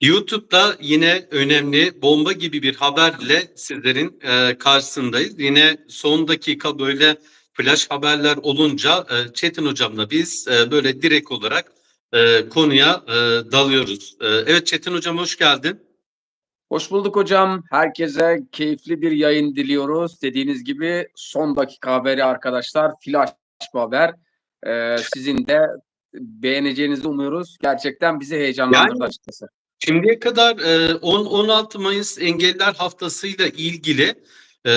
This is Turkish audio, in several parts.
YouTube'da yine önemli bomba gibi bir haberle sizlerin e, karşısındayız. Yine son dakika böyle flash haberler olunca e, Çetin hocamla biz e, böyle direkt olarak e, konuya e, dalıyoruz. E, evet Çetin hocam hoş geldin. Hoş bulduk hocam. Herkese keyifli bir yayın diliyoruz. Dediğiniz gibi son dakika haberi arkadaşlar. Flash haber. Ee, sizin de beğeneceğinizi umuyoruz. Gerçekten bizi heyecanlandırdı Yani- açıkçası. Şimdiye kadar e, 10-16 Mayıs Engelliler Haftası'yla ilgili e,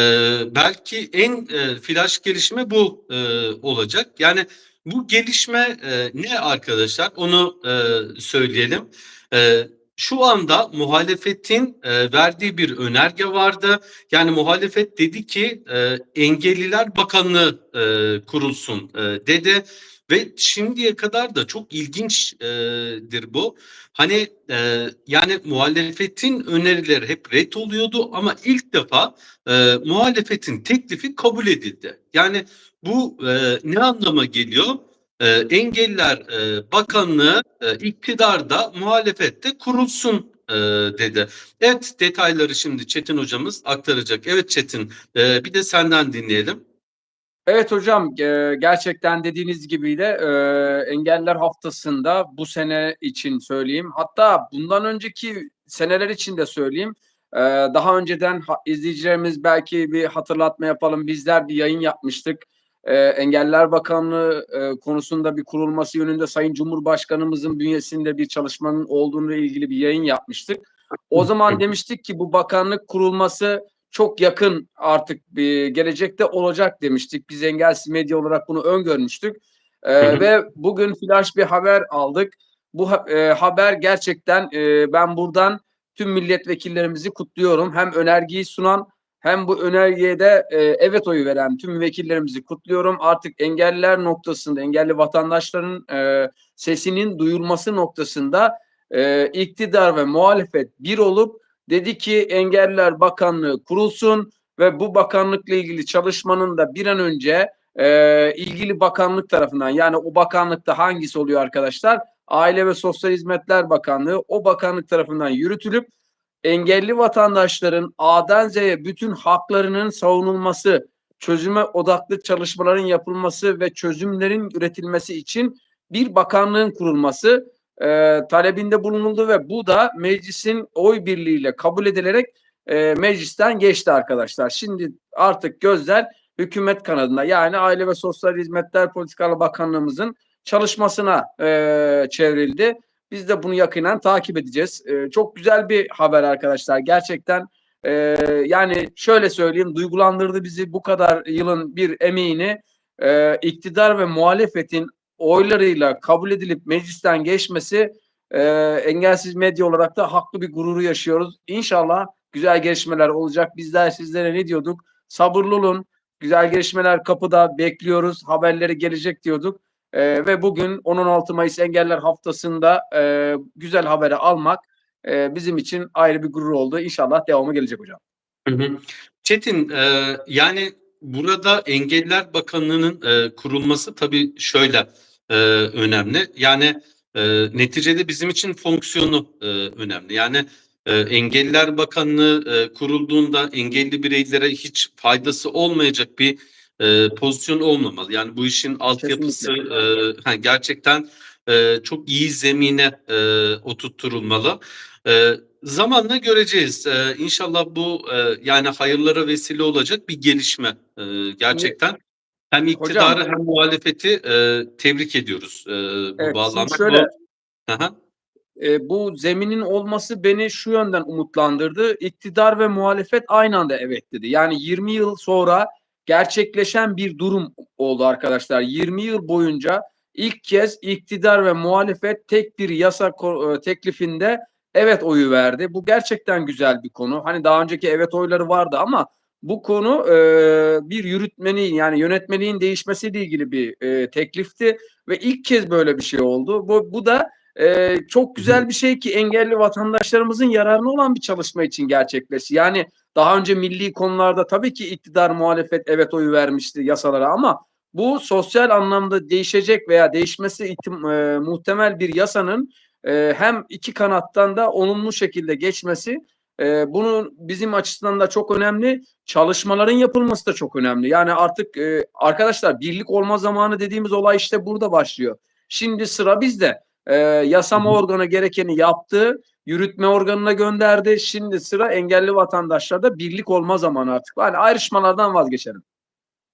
belki en e, flash gelişme bu e, olacak. Yani bu gelişme e, ne arkadaşlar onu e, söyleyelim. E, şu anda muhalefetin e, verdiği bir önerge vardı. Yani muhalefet dedi ki e, Engelliler Bakanlığı e, kurulsun e, dedi. Ve şimdiye kadar da çok ilginçtir bu. Hani e, yani muhalefetin önerileri hep ret oluyordu ama ilk defa e, muhalefetin teklifi kabul edildi. Yani bu e, ne anlama geliyor? E, Engelliler e, Bakanlığı e, iktidarda muhalefette kurulsun e, dedi. Evet detayları şimdi Çetin hocamız aktaracak. Evet Çetin e, bir de senden dinleyelim. Evet hocam e, gerçekten dediğiniz gibi de e, Engeller Haftası'nda bu sene için söyleyeyim. Hatta bundan önceki seneler için de söyleyeyim. E, daha önceden ha- izleyicilerimiz belki bir hatırlatma yapalım. Bizler bir yayın yapmıştık. E, Engeller Bakanlığı e, konusunda bir kurulması yönünde Sayın Cumhurbaşkanımızın bünyesinde bir çalışmanın olduğunu ilgili bir yayın yapmıştık. O zaman demiştik ki bu bakanlık kurulması çok yakın artık bir gelecekte olacak demiştik. Biz engelsiz medya olarak bunu öngörmüştük. Hı hı. ve bugün flash bir haber aldık. Bu e, haber gerçekten e, ben buradan tüm milletvekillerimizi kutluyorum. Hem önergeyi sunan hem bu önergeye de e, evet oyu veren tüm vekillerimizi kutluyorum. Artık engelliler noktasında, engelli vatandaşların e, sesinin duyulması noktasında e, iktidar ve muhalefet bir olup dedi ki Engelliler Bakanlığı kurulsun ve bu bakanlıkla ilgili çalışmanın da bir an önce e, ilgili bakanlık tarafından yani o bakanlıkta hangisi oluyor arkadaşlar? Aile ve Sosyal Hizmetler Bakanlığı o bakanlık tarafından yürütülüp engelli vatandaşların A'dan Z'ye bütün haklarının savunulması, çözüme odaklı çalışmaların yapılması ve çözümlerin üretilmesi için bir bakanlığın kurulması e, talebinde bulunuldu ve bu da meclisin oy birliğiyle kabul edilerek e, meclisten geçti arkadaşlar. Şimdi artık gözler hükümet kanadında yani Aile ve Sosyal Hizmetler Politikaları Bakanlığımızın çalışmasına e, çevrildi. Biz de bunu yakinen takip edeceğiz. E, çok güzel bir haber arkadaşlar. Gerçekten e, yani şöyle söyleyeyim duygulandırdı bizi bu kadar yılın bir emeğini e, iktidar ve muhalefetin oylarıyla kabul edilip meclisten geçmesi e, engelsiz medya olarak da haklı bir gururu yaşıyoruz. İnşallah güzel gelişmeler olacak. Bizler sizlere ne diyorduk? Sabırlı olun. Güzel gelişmeler kapıda bekliyoruz. Haberleri gelecek diyorduk. E, ve bugün 16 Mayıs Engeller Haftası'nda e, güzel haberi almak e, bizim için ayrı bir gurur oldu. İnşallah devamı gelecek hocam. Çetin, e, yani burada Engelliler Bakanlığı'nın e, kurulması tabii şöyle e, önemli. Yani e, neticede bizim için fonksiyonu e, önemli. Yani e, Engelliler Bakanlığı e, kurulduğunda engelli bireylere hiç faydası olmayacak bir e, pozisyon olmamalı. Yani bu işin altyapısı e, gerçekten e, çok iyi zemine e, oturtturulmalı. E, Zamanla göreceğiz. Ee, inşallah bu e, yani hayırlara vesile olacak bir gelişme e, gerçekten. Hem iktidarı hem muhalefeti e, tebrik ediyoruz e, bu Evet, bağlamda. şöyle Aha. e, bu zeminin olması beni şu yönden umutlandırdı. İktidar ve muhalefet aynı anda evet dedi. Yani 20 yıl sonra gerçekleşen bir durum oldu arkadaşlar. 20 yıl boyunca ilk kez iktidar ve muhalefet tek bir yasa e, teklifinde evet oyu verdi. Bu gerçekten güzel bir konu. Hani daha önceki evet oyları vardı ama bu konu e, bir yürütmenin yani yönetmeliğin değişmesiyle ilgili bir e, teklifti ve ilk kez böyle bir şey oldu. Bu, bu da e, çok güzel bir şey ki engelli vatandaşlarımızın yararına olan bir çalışma için gerçekleşti. Yani daha önce milli konularda tabii ki iktidar muhalefet evet oyu vermişti yasalara ama bu sosyal anlamda değişecek veya değişmesi ihtim- e, muhtemel bir yasanın e, hem iki kanattan da olumlu şekilde geçmesi e, bunun bizim açısından da çok önemli. Çalışmaların yapılması da çok önemli. Yani artık e, arkadaşlar birlik olma zamanı dediğimiz olay işte burada başlıyor. Şimdi sıra bizde. E, yasama organı gerekeni yaptı. Yürütme organına gönderdi. Şimdi sıra engelli vatandaşlarda birlik olma zamanı artık. Yani ayrışmalardan vazgeçelim.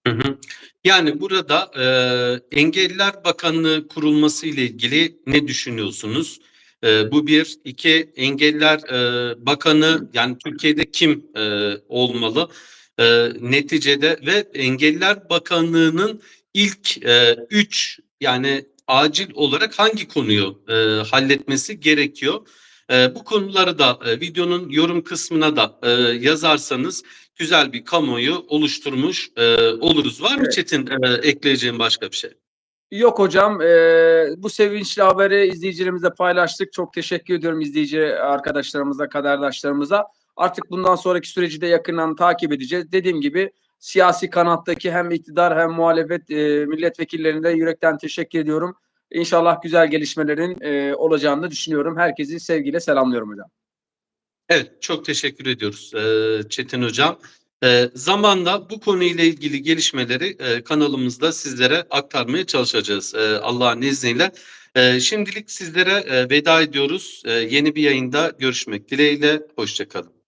Hı hı. Yani burada e, Engelliler Bakanlığı kurulması ile ilgili ne düşünüyorsunuz? E, bu bir. iki Engelliler e, Bakanı yani Türkiye'de kim e, olmalı? E, neticede ve Engelliler Bakanlığı'nın ilk e, üç yani acil olarak hangi konuyu e, halletmesi gerekiyor? E, bu konuları da e, videonun yorum kısmına da e, yazarsanız güzel bir kamuoyu oluşturmuş e, oluruz. Var mı Evet. Çetin e, ekleyeceğin başka bir şey? Yok hocam eee, bu sevinçli haberi izleyicilerimizle paylaştık. Çok teşekkür ediyorum izleyici arkadaşlarımıza, kaderdaşlarımıza. Artık bundan sonraki süreci de yakından takip edeceğiz. Dediğim gibi siyasi kanattaki hem iktidar hem muhalefet eee milletvekillerine yürekten teşekkür ediyorum. İnşallah güzel gelişmelerin eee, olacağını düşünüyorum. Herkesi sevgiyle selamlıyorum hocam. Evet, çok teşekkür ediyoruz e, Çetin Hocam. E, zamanla bu konuyla ilgili gelişmeleri e, kanalımızda sizlere aktarmaya çalışacağız e, Allah'ın izniyle. E, şimdilik sizlere e, veda ediyoruz. E, yeni bir yayında görüşmek dileğiyle. Hoşçakalın.